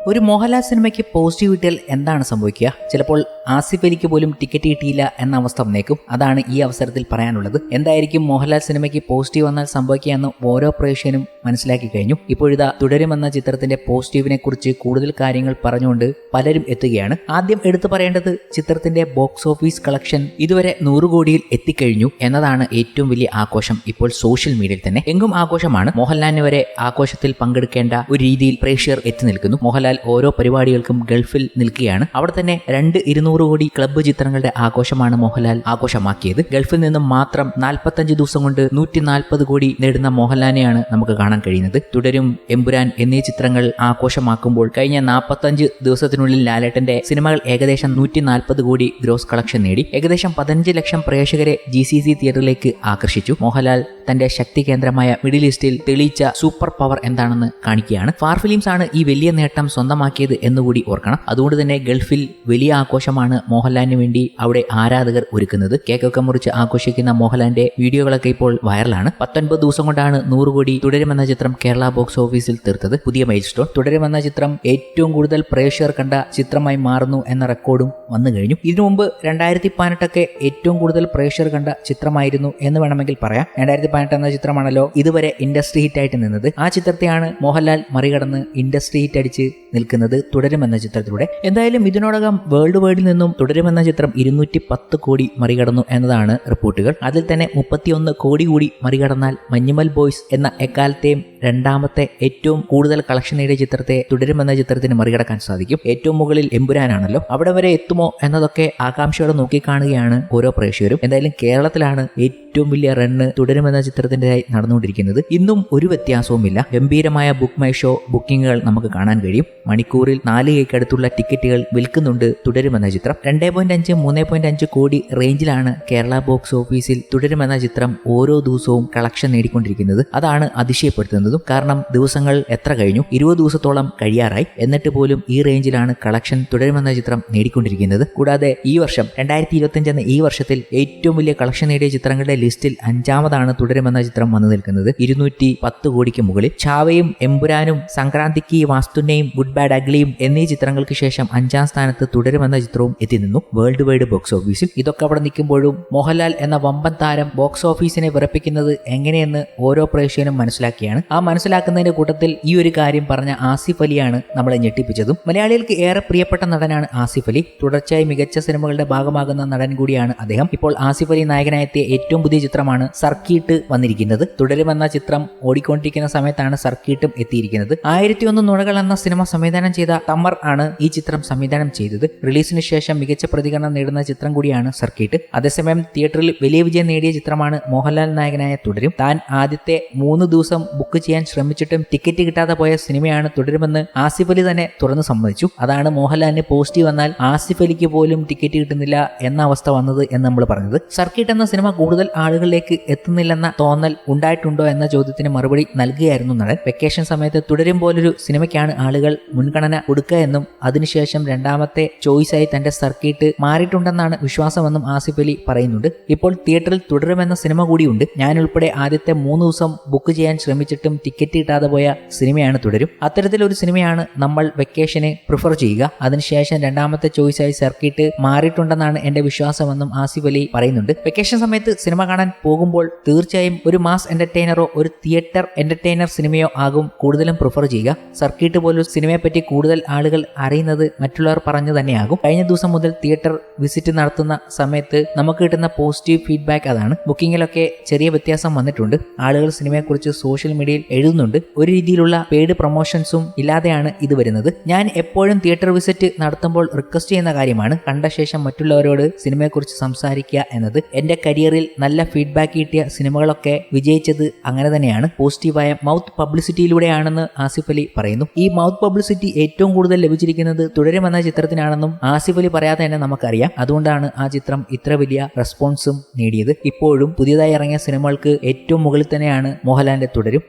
ഒരു മോഹൻലാൽ സിനിമയ്ക്ക് പോസിറ്റീവ് കിട്ടിയാൽ എന്താണ് സംഭവിക്കുക? ചിലപ്പോൾ ആസിഫ് അലിക്ക് പോലും ടിക്കറ്റ് കിട്ടിയില്ല എന്ന അവസ്ഥ വന്നേക്കും. അതാണ് ഈ അവസരത്തിൽ പറയാനുള്ളത്. എന്തായിരിക്കും മോഹൻലാൽ സിനിമയ്ക്ക് പോസിറ്റീവ് വന്നാൽ സംഭവിക്കുക എന്ന് ഓരോ പ്രേക്ഷകനും മനസ്സിലാക്കി കഴിഞ്ഞു. ഇപ്പോഴിതാ തുടരുമെന്ന ചിത്രത്തിന്റെ പോസിറ്റീവിനെ കുറിച്ച് കൂടുതൽ കാര്യങ്ങൾ പറഞ്ഞുകൊണ്ട് പലരും എത്തുകയാണ്. ആദ്യം എടുത്തു പറയേണ്ടത് ചിത്രത്തിന്റെ ബോക്സ് ഓഫീസ് കളക്ഷൻ ഇതുവരെ നൂറ് കോടിയിൽ എത്തിക്കഴിഞ്ഞു എന്നതാണ് ഏറ്റവും വലിയ ആഘോഷം ഇപ്പോൾ സോഷ്യൽ മീഡിയയിൽ തന്നെ. എങ്കും ആഘോഷമാണ്. മോഹൻലാലിന് വരെ ആഘോഷത്തിൽ പങ്കെടുക്കേണ്ട ഒരു രീതിയിൽ പ്രേക്ഷകർ എത്തി നിൽക്കുന്നു. മോഹൻലാൽ ഓരോ പരിപാടികൾക്കും ഗൾഫിൽ നിൽക്കുകയാണ്. അവിടെ തന്നെ രണ്ട് ഇരുന്നൂറ് കോടി ക്ലബ്ബ് ചിത്രങ്ങളുടെ ആഘോഷമാണ് മോഹൻലാൽ ആഘോഷമാക്കിയത്. ഗൾഫിൽ നിന്നും മാത്രം നാൽപ്പത്തഞ്ച് ദിവസം കൊണ്ട് നൂറ്റി നാൽപ്പത് കോടി നേടുന്ന മോഹൻലാലിനെയാണ് നമുക്ക് കാണാൻ കഴിയുന്നത്. തുടരും എമ്പുരാൻ എന്നീ ചിത്രങ്ങൾ ആഘോഷമാക്കുമ്പോൾ കഴിഞ്ഞ നാൽപ്പത്തഞ്ച് ദിവസത്തിനുള്ളിൽ ലാലേട്ടന്റെ സിനിമകൾ ഏകദേശം നൂറ്റി നാൽപ്പത് കോടി ഗ്രോസ് കളക്ഷൻ നേടി. ഏകദേശം പതിനഞ്ച് ലക്ഷം പ്രേക്ഷകരെ ജി സി സി തിയേറ്ററിലേക്ക് ആകർഷിച്ചു. മോഹൻലാൽ തന്റെ ശക്തി കേന്ദ്രമായ മിഡിൽ ഈസ്റ്റിൽ തെളിയിച്ച സൂപ്പർ പവർ എന്താണെന്ന് കാണിക്കുകയാണ്. ഫാർ ഫിലിംസ് ആണ് ഈ വലിയ നേട്ടം സ്വന്തമാക്കിയത് എന്നുകൂടി ഓർക്കണം. അതുകൊണ്ട് തന്നെ ഗൾഫിൽ വലിയ ആഘോഷമാണ് മോഹൻലാലിന് വേണ്ടി അവിടെ ആരാധകർ ഒരുക്കുന്നത്. കേക്കൊക്കെ മുറിച്ച് ആഘോഷിക്കുന്ന മോഹൻലാലിന്റെ വീഡിയോകളൊക്കെ ഇപ്പോൾ വൈറലാണ്. പത്തൊൻപത് ദിവസം കൊണ്ടാണ് നൂറ് കോടി തുടരുമെന്ന ചിത്രം കേരള ബോക്സ് ഓഫീസിൽ തീർത്തത്. പുതിയ മൈൽ സ്റ്റോൺ തുടരുമെന്ന ചിത്രം ഏറ്റവും കൂടുതൽ പ്രേക്ഷകർ കണ്ട ചിത്രമായി മാറുന്നു എന്ന റെക്കോർഡും വന്നു കഴിഞ്ഞു. ഇതിനു മുമ്പ് രണ്ടായിരത്തി പതിനെട്ടൊക്കെ ഏറ്റവും കൂടുതൽ പ്രേക്ഷകർ കണ്ട ചിത്രമായിരുന്നു എന്ന് വേണമെങ്കിൽ പറയാം. രണ്ടായിരത്തി പതിനെട്ട് എന്ന ചിത്രമാണല്ലോ ഇതുവരെ ഇൻഡസ്ട്രി ഹിറ്റായിട്ട് നിന്നത്. ആ ചിത്രത്തെയാണ് മോഹൻലാൽ മറികടന്ന് ഇൻഡസ്ട്രി ഹിറ്റ് അടിച്ച് നിൽക്കുന്നത് തുടരുമെന്ന ചിത്രത്തിലൂടെ. എന്തായാലും ഇതിനോടകം വേൾഡ് വൈഡിൽ നിന്നും തുടരുമെന്ന ചിത്രം ഇരുന്നൂറ്റി പത്ത് കോടി മറികടന്നു എന്നതാണ് റിപ്പോർട്ടുകൾ. അതിൽ തന്നെ മുപ്പത്തിയൊന്ന് കോടി കൂടി മറികടന്നാൽ മഞ്ഞുമൽ ബോയ്സ് എന്ന എക്കാലത്തെയും രണ്ടാമത്തെ ഏറ്റവും കൂടുതൽ കളക്ഷൻ നേടിയ ചിത്രത്തെ തുടരുമെന്ന ചിത്രത്തിന് മറികടക്കാൻ സാധിക്കും. ഏറ്റവും മുകളിൽ എമ്പുരാനാണല്ലോ. അവിടെ വരെ എത്തുമോ എന്നതൊക്കെ ആകാംക്ഷയോടെ നോക്കിക്കാണുകയാണ് ഓരോ പ്രേക്ഷകരും. എന്തായാലും കേരളത്തിലാണ് ഏറ്റവും വലിയ റണ്ണ് തുടരുമെന്ന ചിത്രത്തിന്റെതായി നടന്നുകൊണ്ടിരിക്കുന്നത്. ഇന്നും ഒരു വ്യത്യാസവുമില്ല. ഗംഭീരമായ ബുക്ക് മൈ ഷോ ബുക്കിംഗുകൾ നമുക്ക് കാണാൻ കഴിയും. മണിക്കൂറിൽ നാല് കേക്കടുത്തുള്ള ടിക്കറ്റുകൾ വിൽക്കുന്നുണ്ട് തുടരുമെന്ന ചിത്രം. രണ്ടേ പോയിന്റ് അഞ്ച് മൂന്ന് പോയിന്റ് അഞ്ച് കോടി റേഞ്ചിലാണ് കേരള ബോക്സ് ഓഫീസിൽ തുടരുമെന്ന ചിത്രം ഓരോ ദിവസവും കളക്ഷൻ നേടിക്കൊണ്ടിരിക്കുന്നത്. അതാണ് അതിശയപ്പെടുത്തുന്നതും. കാരണം ദിവസങ്ങൾ എത്ര കഴിഞ്ഞു? ഇരുപത് ദിവസത്തോളം കഴിയാറായി. എന്നിട്ട് പോലും ഈ റേഞ്ചിലാണ് കളക്ഷൻ തുടരുമെന്ന ചിത്രം നേടിക്കൊണ്ടിരിക്കുന്നത്. കൂടാതെ ഈ വർഷം രണ്ടായിരത്തി ഇരുപത്തിയഞ്ച് എന്ന ഈ വർഷത്തിൽ ഏറ്റവും വലിയ കളക്ഷൻ നേടിയ ചിത്രങ്ങളുടെ ലിസ്റ്റിൽ അഞ്ചാമതാണ് തുടരുമെന്ന ചിത്രം വന്നു നിൽക്കുന്നത്. ഇരുന്നൂറ്റി പത്ത് കോടിക്ക് മുകളിൽ. ഛാവയും എമ്പുരാനും സംക്രാന്തിക്ക് വാസ്തുനയും ഗുഡ് ബാഡ് അഗ്ലിയും എന്നീ ചിത്രങ്ങൾക്ക് ശേഷം അഞ്ചാം സ്ഥാനത്ത് തുടരുമെന്ന ചിത്രവും എത്തി നിന്നു. വേൾഡ് വൈഡ് ബോക്സ് ഓഫീസിൽ ഇതൊക്കെ അവിടെ നിൽക്കുമ്പോഴും മോഹൻലാൽ എന്ന വമ്പൻ താരം ബോക്സ് ഓഫീസിനെ വിറപ്പിക്കുന്നത് എങ്ങനെയെന്ന് ഓരോ പ്രേക്ഷകനും മനസ്സിലാക്കിയാണ്. ആ മനസ്സിലാക്കുന്നതിന്റെ കൂട്ടത്തിൽ ഈ ഒരു കാര്യം പറഞ്ഞ ആസിഫ് അലിയാണ് നമ്മളെ ഞെട്ടിപ്പിച്ചതും. മലയാളികൾക്ക് ഏറെ പ്രിയപ്പെട്ട നടനാണ് ആസിഫ് അലി. തുടർച്ചയായി മികച്ച സിനിമകളുടെ ഭാഗമാകുന്ന നടൻ കൂടിയാണ് അദ്ദേഹം. ഇപ്പോൾ ആസിഫ് അലി നായകനായെത്തിയ ഏറ്റവും പുതിയ ചിത്രമാണ് സർക്കീട്ട് വന്നിരിക്കുന്നത്. തുടരുമെന്ന ചിത്രം ഓടിക്കൊണ്ടിരിക്കുന്ന സമയത്താണ് സർക്കീട്ടും എത്തിയിരിക്കുന്നത്. ആയിരത്തി ഒന്ന് നുണകൾ എന്ന സിനിമ സംവിധാനം ചെയ്ത തമ്മർ ആണ് ഈ ചിത്രം സംവിധാനം ചെയ്തത്. റിലീസിന് ശേഷം മികച്ച പ്രതികരണം നേടുന്ന ചിത്രം കൂടിയാണ് സർക്കീട്ട്. അതേസമയം തിയേറ്ററിൽ വലിയ വിജയം നേടിയ ചിത്രമാണ് മോഹൻലാൽ നായകനായ തുടരും. താൻ ആദ്യത്തെ മൂന്ന് ദിവസം ബുക്ക് ചെയ്യാൻ ശ്രമിച്ചിട്ടും ടിക്കറ്റ് കിട്ടാതെ പോയ സിനിമയാണ് തുടരുമെന്ന് ആസിഫ് അലി തന്നെ തുറന്നു സമ്മതിച്ചു. അതാണ് മോഹൻലാലിന് പോസിറ്റീവ് വന്നാൽ ആസിഫ് അലിക്ക് പോലും ടിക്കറ്റ് കിട്ടുന്നില്ല എന്ന അവസ്ഥ വന്നത് എന്ന് നമ്മൾ പറഞ്ഞത്. സർക്കിട്ട് എന്ന സിനിമ കൂടുതൽ ആളുകളിലേക്ക് എത്തുന്നില്ലെന്ന തോന്നൽ ഉണ്ടായിട്ടുണ്ടോ എന്ന ചോദ്യത്തിന് മറുപടി നൽകുകയായിരുന്നു നടൻ. വെക്കേഷൻ സമയത്ത് തുടരും പോലൊരു സിനിമയ്ക്കാണ് ആളുകൾ മുൻഗണന കൊടുക്കുക എന്നും അതിനുശേഷം രണ്ടാമത്തെ ചോയ്സായി തന്റെ സർക്കിട്ട് മാറിയിട്ടുണ്ടെന്നാണ് വിശ്വാസമെന്നും ആസിഫ് അലി പറയുന്നുണ്ട്. ഇപ്പോൾ തിയേറ്ററിൽ തുടരുമെന്ന സിനിമ കൂടിയുണ്ട്. ഞാൻ ഉൾപ്പെടെ ആദ്യത്തെ മൂന്ന് ദിവസം ബുക്ക് ചെയ്യാൻ ശ്രമിച്ചിട്ടും ടിക്കറ്റ് കിട്ടാതെ പോയ സിനിമയാണ് തുടരും. അത്തരത്തിലൊരു സിനിമയാണ് നമ്മൾ വെക്കേഷനെ പ്രിഫർ ചെയ്യുക. അതിനുശേഷം രണ്ടാമത്തെ ചോയ്സായി സർക്കിട്ട് മാറിയിട്ടുണ്ടെന്നാണ് എന്റെ വിശ്വാസമെന്നും ആസിഫ് അലി പറയുന്നുണ്ട്. വെക്കേഷൻ സമയത്ത് സിനിമ കാണാൻ പോകുമ്പോൾ തീർച്ചയായും ഒരു മാസ് എന്റർടൈനറോ ഒരു തിയേറ്റർ എന്റർടൈനർ സിനിമയോ ആകും കൂടുതലും പ്രിഫർ ചെയ്യുക. സർക്കിട്ട് പോലൊരു സിനിമയെ പറ്റി കൂടുതൽ ആളുകൾ അറിയുന്നത് മറ്റുള്ളവർ പറഞ്ഞു തന്നെയാകും. കഴിഞ്ഞ ദിവസം മുതൽ തിയേറ്റർ വിസിറ്റ് നടത്തുന്ന സമയത്ത് നമുക്ക് കിട്ടുന്ന പോസിറ്റീവ് ഫീഡ്ബാക്ക് അതാണ്. ബുക്കിങ്ങിലൊക്കെ ചെറിയ വ്യത്യാസം വന്നിട്ടുണ്ട്. ആളുകൾ സിനിമയെക്കുറിച്ച് സോഷ്യൽ മീഡിയയിൽ എഴുതുന്നുണ്ട്. ഒരു രീതിയിലുള്ള പെയ്ഡ് പ്രൊമോഷൻസും ഇല്ലാതെയാണ് ഇത് വരുന്നത്. ഞാൻ എപ്പോഴും തിയേറ്റർ വിസിറ്റ് നടത്തുമ്പോൾ റിക്വസ്റ്റ് ചെയ്യുന്ന കാര്യമാണ് കണ്ട ശേഷം മറ്റുള്ളവരോട് സിനിമയെക്കുറിച്ച് സംസാരിക്കുക എന്നത്. എന്റെ കരിയറിൽ നല്ല ഫീഡ്ബാക്ക് കിട്ടിയ സിനിമകളൊക്കെ വിജയിച്ചത് അങ്ങനെ തന്നെയാണ്. പോസിറ്റീവായ മൗത്ത് പബ്ലിസിറ്റിയിലൂടെയാണെന്ന് ആസിഫ് അലി പറയുന്നു. ഈ മൗത്ത് പബ്ലിസിറ്റി ഏറ്റവും കൂടുതൽ ലഭിച്ചിരിക്കുന്നത് തുടരുമെന്ന ചിത്രത്തിനാണെന്നും ആസിഫ് അലി പറയാതെ തന്നെ നമുക്കറിയാം. അതുകൊണ്ടാണ് ആ ചിത്രം ഇത്ര വലിയ റെസ്പോൺസും നേടിയത്. ഇപ്പോഴും പുതിയതായി ഇറങ്ങിയ സിനിമകൾക്ക് ഏറ്റവും മുകളിൽ തന്നെയാണ് മോഹൻലാലിന്റെ തുടരും.